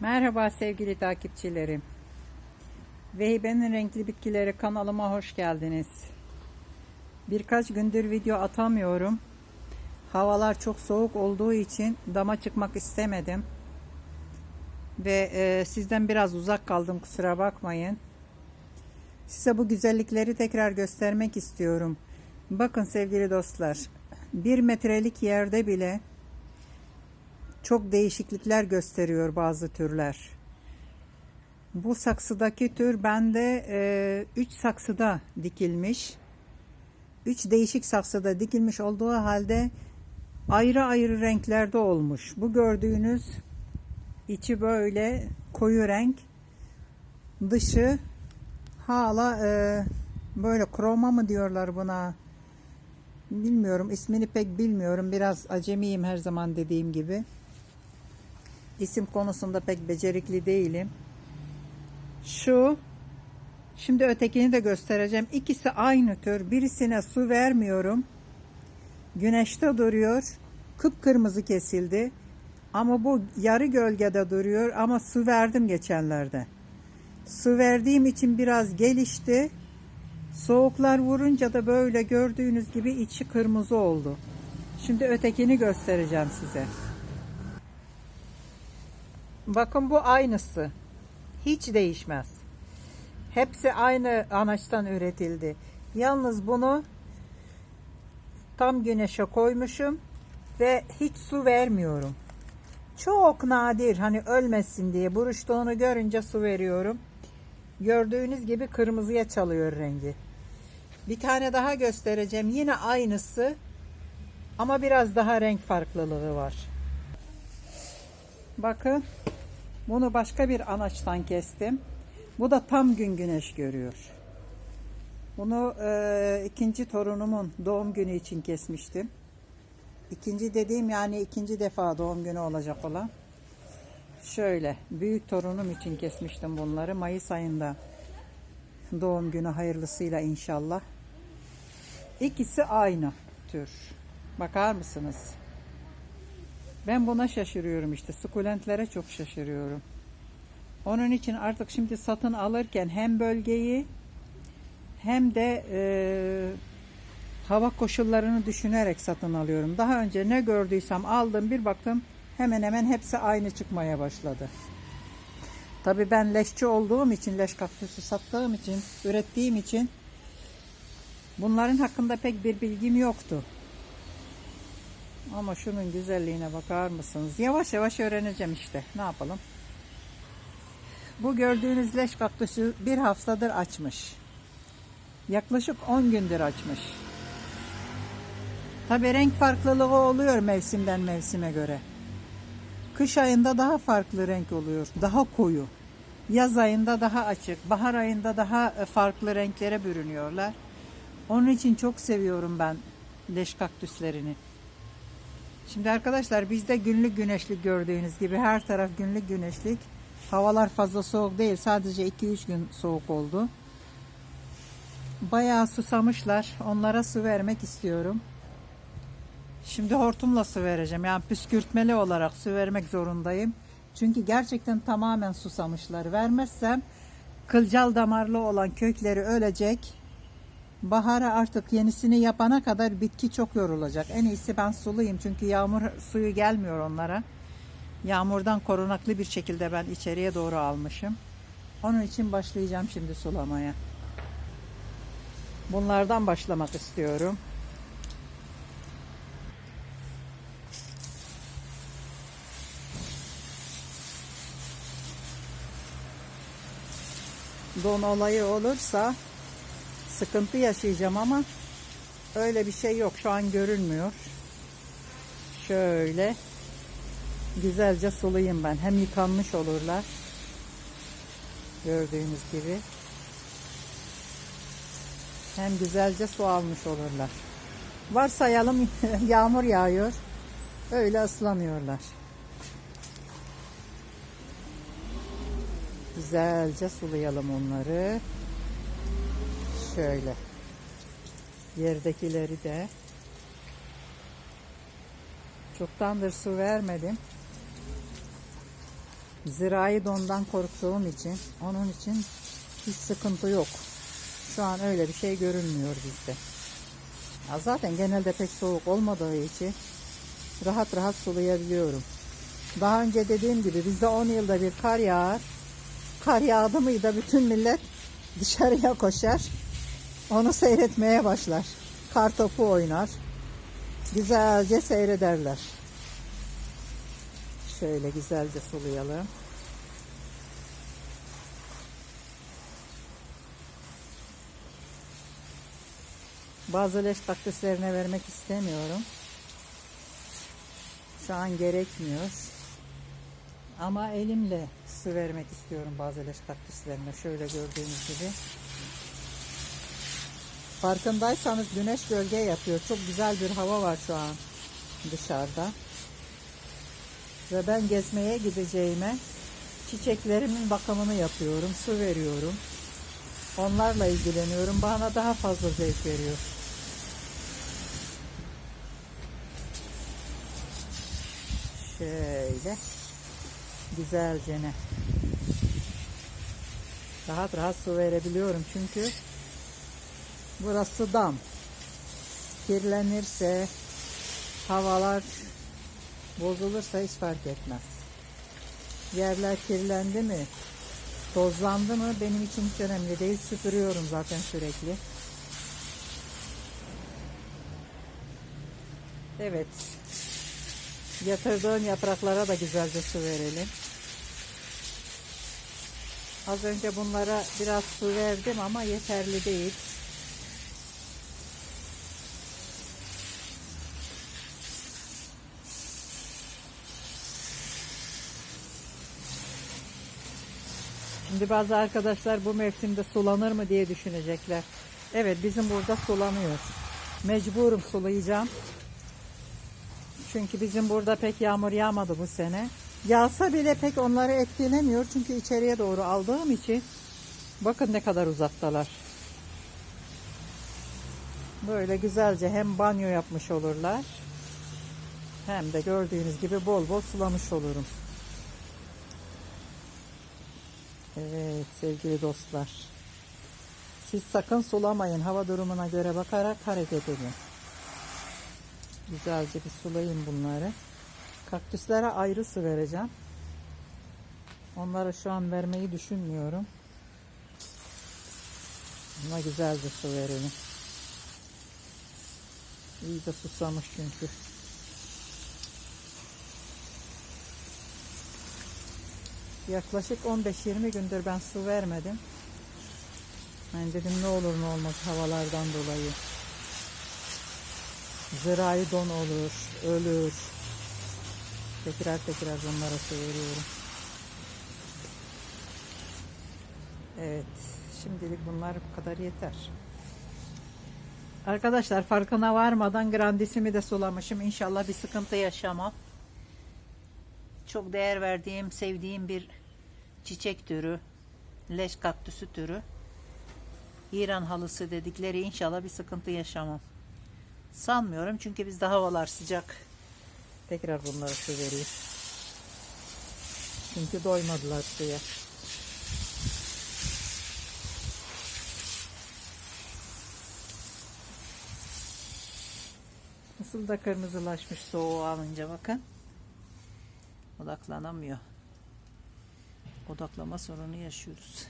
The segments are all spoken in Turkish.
Merhaba sevgili takipçilerim. Vehbe'nin Renkli Bitkileri kanalıma hoş geldiniz. Birkaç gündür video atamıyorum. Havalar çok soğuk olduğu için dama çıkmak istemedim. Ve e, sizden biraz uzak kaldım kusura bakmayın. Size bu güzellikleri tekrar göstermek istiyorum. Bakın sevgili dostlar. Bir metrelik yerde bile çok değişiklikler gösteriyor bazı türler. Bu saksıdaki tür bende 3 saksıda dikilmiş. 3 değişik saksıda dikilmiş olduğu halde ayrı ayrı renklerde olmuş. Bu gördüğünüz içi böyle koyu renk, dışı hala e, böyle kroma mı diyorlar buna? Bilmiyorum ismini pek bilmiyorum. Biraz acemiyim her zaman dediğim gibi. İsim konusunda pek becerikli değilim. Şu şimdi ötekini de göstereceğim. İkisi aynı tür. Birisine su vermiyorum. Güneşte duruyor. Kıpkırmızı kesildi. Ama bu yarı gölgede duruyor ama su verdim geçenlerde. Su verdiğim için biraz gelişti. Soğuklar vurunca da böyle gördüğünüz gibi içi kırmızı oldu. Şimdi ötekini göstereceğim size. Bakın bu aynısı. Hiç değişmez. Hepsi aynı anaçtan üretildi. Yalnız bunu tam güneşe koymuşum ve hiç su vermiyorum. Çok nadir hani ölmesin diye buruştuğunu görünce su veriyorum. Gördüğünüz gibi kırmızıya çalıyor rengi. Bir tane daha göstereceğim. Yine aynısı ama biraz daha renk farklılığı var. Bakın bunu başka bir anaçtan kestim. Bu da tam gün güneş görüyor. Bunu e, ikinci torunumun doğum günü için kesmiştim. İkinci dediğim yani ikinci defa doğum günü olacak olan. Şöyle büyük torunum için kesmiştim bunları. Mayıs ayında doğum günü hayırlısıyla inşallah. İkisi aynı tür. Bakar mısınız? Ben buna şaşırıyorum işte. Sukulentlere çok şaşırıyorum. Onun için artık şimdi satın alırken hem bölgeyi hem de e, hava koşullarını düşünerek satın alıyorum. Daha önce ne gördüysem aldım bir baktım hemen hemen hepsi aynı çıkmaya başladı. Tabi ben leşçi olduğum için, leş kaktüsü sattığım için, ürettiğim için bunların hakkında pek bir bilgim yoktu. Ama şunun güzelliğine bakar mısınız? Yavaş yavaş öğreneceğim işte. Ne yapalım? Bu gördüğünüz leş kaktüsü bir haftadır açmış. Yaklaşık 10 gündür açmış. Tabi renk farklılığı oluyor mevsimden mevsime göre. Kış ayında daha farklı renk oluyor. Daha koyu. Yaz ayında daha açık. Bahar ayında daha e, farklı renklere bürünüyorlar. Onun için çok seviyorum ben leş kaktüslerini. Şimdi arkadaşlar bizde günlük güneşlik gördüğünüz gibi her taraf günlük güneşlik. Havalar fazla soğuk değil. Sadece 2-3 gün soğuk oldu. Bayağı susamışlar. Onlara su vermek istiyorum. Şimdi hortumla su vereceğim. Yani püskürtmeli olarak su vermek zorundayım. Çünkü gerçekten tamamen susamışlar. Vermezsem kılcal damarlı olan kökleri ölecek. Bahara artık yenisini yapana kadar bitki çok yorulacak. En iyisi ben suluyum çünkü yağmur suyu gelmiyor onlara. Yağmurdan korunaklı bir şekilde ben içeriye doğru almışım. Onun için başlayacağım şimdi sulamaya. Bunlardan başlamak istiyorum. Don olayı olursa sıkıntı yaşayacağım ama öyle bir şey yok. Şu an görünmüyor. Şöyle güzelce sulayayım ben. Hem yıkanmış olurlar. Gördüğünüz gibi. Hem güzelce su almış olurlar. Varsayalım yağmur yağıyor. Öyle ıslanıyorlar. Güzelce sulayalım onları. Şöyle. Yerdekileri de. Çoktandır su vermedim. Zirai dondan korktuğum için onun için hiç sıkıntı yok. Şu an öyle bir şey görünmüyor bizde. Ya zaten genelde pek soğuk olmadığı için rahat rahat sulayabiliyorum. Daha önce dediğim gibi bizde 10 yılda bir kar yağar. Kar yağdı mıydı bütün millet dışarıya koşar. Onu seyretmeye başlar. Kar topu oynar. Güzelce seyrederler. Şöyle güzelce sulayalım. Bazı leş kaktüslerine vermek istemiyorum. Şu an gerekmiyor. Ama elimle su vermek istiyorum bazı leş kaktüslerine. Şöyle gördüğünüz gibi. Farkındaysanız güneş gölge yapıyor. Çok güzel bir hava var şu an dışarıda. Ve ben gezmeye gideceğime çiçeklerimin bakımını yapıyorum. Su veriyorum. Onlarla ilgileniyorum. Bana daha fazla zevk veriyor. Şöyle güzelce ne rahat rahat su verebiliyorum çünkü burası dam. Kirlenirse havalar bozulursa hiç fark etmez. Yerler kirlendi mi tozlandı mı benim için hiç önemli değil. Süpürüyorum zaten sürekli. Evet. Yatırdığın yapraklara da güzelce su verelim. Az önce bunlara biraz su verdim ama yeterli değil. Şimdi bazı arkadaşlar bu mevsimde sulanır mı diye düşünecekler. Evet bizim burada sulanıyor. Mecburum sulayacağım. Çünkü bizim burada pek yağmur yağmadı bu sene. Yağsa bile pek onları etkilemiyor. Çünkü içeriye doğru aldığım için bakın ne kadar uzaktalar. Böyle güzelce hem banyo yapmış olurlar. Hem de gördüğünüz gibi bol bol sulamış olurum. Evet sevgili dostlar. Siz sakın sulamayın. Hava durumuna göre bakarak hareket edin. Güzelce bir sulayayım bunları. Kaktüslere ayrı su vereceğim. Onlara şu an vermeyi düşünmüyorum. Buna güzelce su verelim. İyice susamış çünkü. Yaklaşık 15-20 gündür ben su vermedim. Ben dedim ne olur ne olmaz havalardan dolayı. Zirai don olur, ölür. Tekrar tekrar bunlara su veriyorum. Evet, şimdilik bunlar bu kadar yeter. Arkadaşlar farkına varmadan grandisimi de sulamışım. İnşallah bir sıkıntı yaşamam. Çok değer verdiğim, sevdiğim bir çiçek türü. Leş kaktüsü türü. İran halısı dedikleri inşallah bir sıkıntı yaşamam. Sanmıyorum çünkü bizde havalar sıcak. Tekrar bunlara su vereyim. Çünkü doymadılar suya. Nasıl da kırmızılaşmış soğuğu alınca bakın. Odaklanamıyor. Odaklama sorunu yaşıyoruz.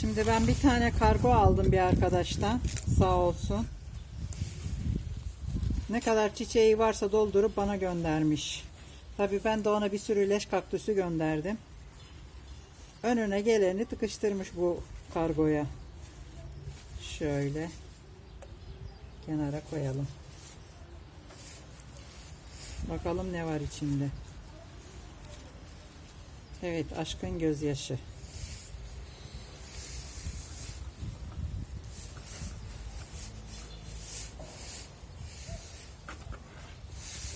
Şimdi ben bir tane kargo aldım bir arkadaştan. Sağ olsun. Ne kadar çiçeği varsa doldurup bana göndermiş. Tabi ben de ona bir sürü leş kaktüsü gönderdim. Önüne geleni tıkıştırmış bu kargoya. Şöyle kenara koyalım. Bakalım ne var içinde. Evet, aşkın gözyaşı.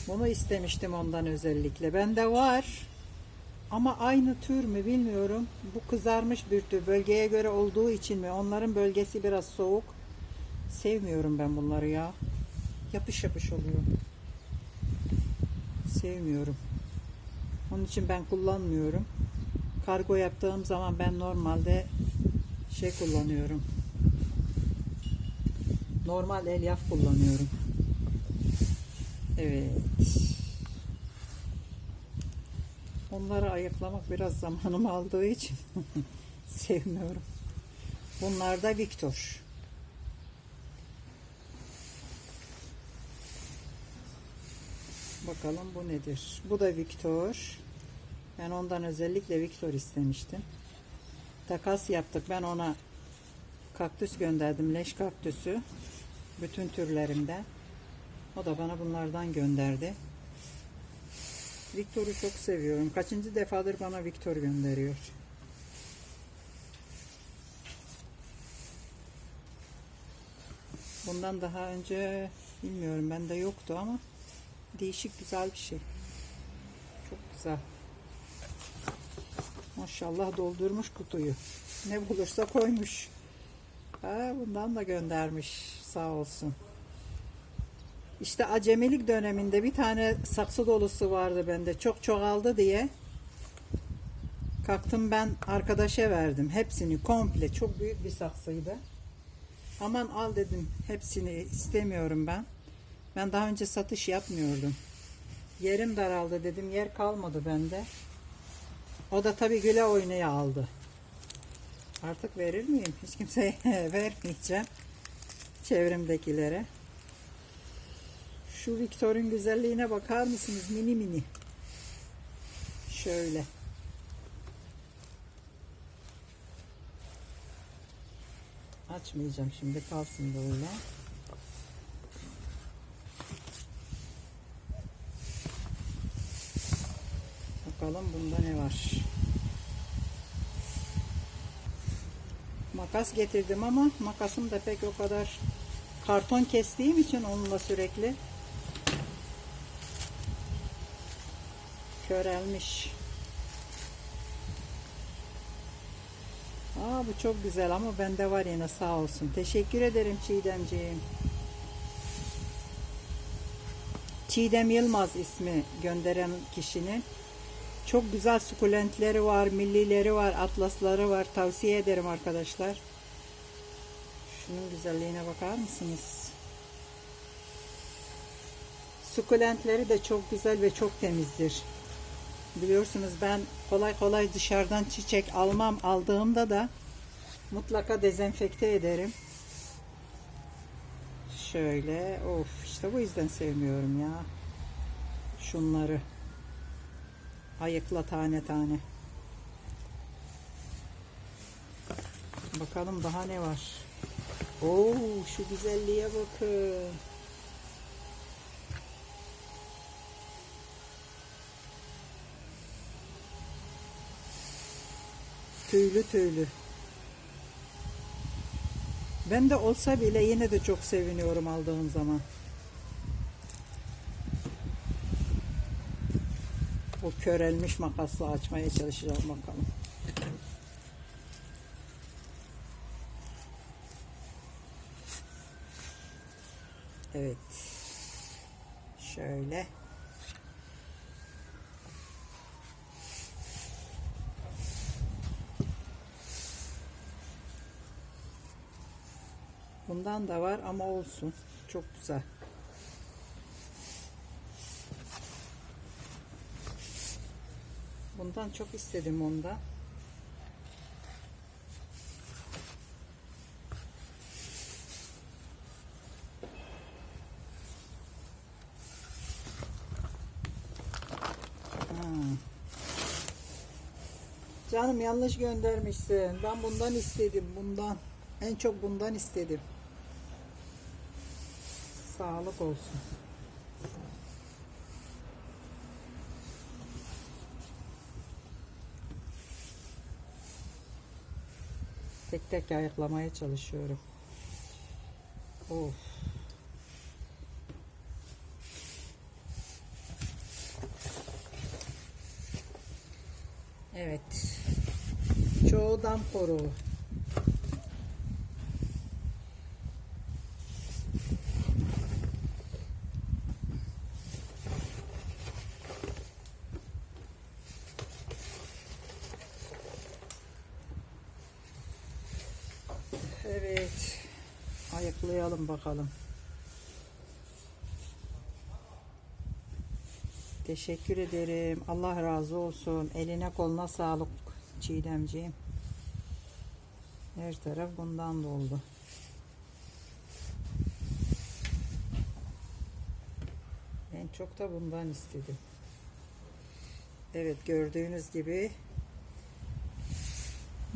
Bunu istemiştim ondan özellikle. Bende var. Ama aynı tür mü bilmiyorum. Bu kızarmış bir tür. Bölgeye göre olduğu için mi? Onların bölgesi biraz soğuk. Sevmiyorum ben bunları ya. Yapış yapış oluyor. Sevmiyorum. Onun için ben kullanmıyorum. Kargo yaptığım zaman ben normalde şey kullanıyorum. Normal elyaf kullanıyorum. Evet. Onları ayıklamak biraz zamanımı aldığı için sevmiyorum. Bunlar da Victor. Bakalım bu nedir? Bu da Victor. Ben ondan özellikle Victor istemiştim. Takas yaptık. Ben ona kaktüs gönderdim. Leş kaktüsü. Bütün türlerimden. O da bana bunlardan gönderdi. Victor'u çok seviyorum. Kaçıncı defadır bana Victor gönderiyor. Bundan daha önce bilmiyorum bende yoktu ama değişik güzel bir şey. Çok güzel. Maşallah doldurmuş kutuyu. Ne bulursa koymuş. Ha, bundan da göndermiş. Sağ olsun. İşte acemilik döneminde bir tane saksı dolusu vardı bende. Çok çoğaldı diye. Kalktım ben arkadaşa verdim. Hepsini komple. Çok büyük bir saksıydı. Aman al dedim. Hepsini istemiyorum ben. Ben daha önce satış yapmıyordum. Yerim daraldı dedim. Yer kalmadı bende. O da tabii güle oynaya aldı. Artık verir miyim? Hiç kimseye vermeyeceğim. Çevremdekilere. Şu Victor'un güzelliğine bakar mısınız? Mini mini. Şöyle. Açmayacağım şimdi kalsın böyle. Bakalım bunda ne var. Makas getirdim ama makasım da pek o kadar karton kestiğim için onunla sürekli körelmiş. Aa bu çok güzel ama bende var yine sağ olsun. Teşekkür ederim Çiğdemciğim. Çiğdem Yılmaz ismi gönderen kişinin. Çok güzel sukulentleri var, millileri var, atlasları var. Tavsiye ederim arkadaşlar. Şunun güzelliğine bakar mısınız? Sukulentleri de çok güzel ve çok temizdir. Biliyorsunuz ben kolay kolay dışarıdan çiçek almam. Aldığımda da mutlaka dezenfekte ederim. Şöyle of işte bu yüzden sevmiyorum ya. Şunları ayıkla tane tane. Bakalım daha ne var. Oo şu güzelliğe bakın. Tüylü tüylü. Ben de olsa bile yine de çok seviniyorum aldığım zaman. O körelmiş makasla açmaya çalışacağım bakalım. Evet. Şöyle. Bundan da var ama olsun. Çok güzel. Bundan çok istedim onda. Canım yanlış göndermişsin. Ben bundan istedim. Bundan. En çok bundan istedim. Sağlık olsun. Tek ayıklamaya çalışıyorum. Of. Evet. Çoğu dam koruğu. Evet. Bakalım. Teşekkür ederim. Allah razı olsun. Eline koluna sağlık Çiğdemciğim. Her taraf bundan doldu. En çok da bundan istedim. Evet gördüğünüz gibi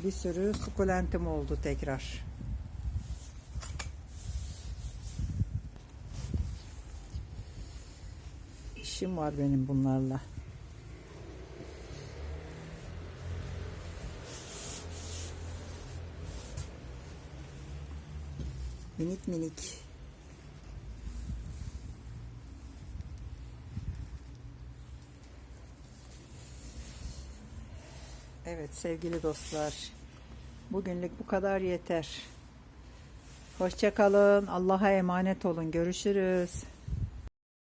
bir sürü sukulentim oldu tekrar. İşim var benim bunlarla. Minik minik. Evet sevgili dostlar. Bugünlük bu kadar yeter. Hoşça kalın. Allah'a emanet olun. Görüşürüz.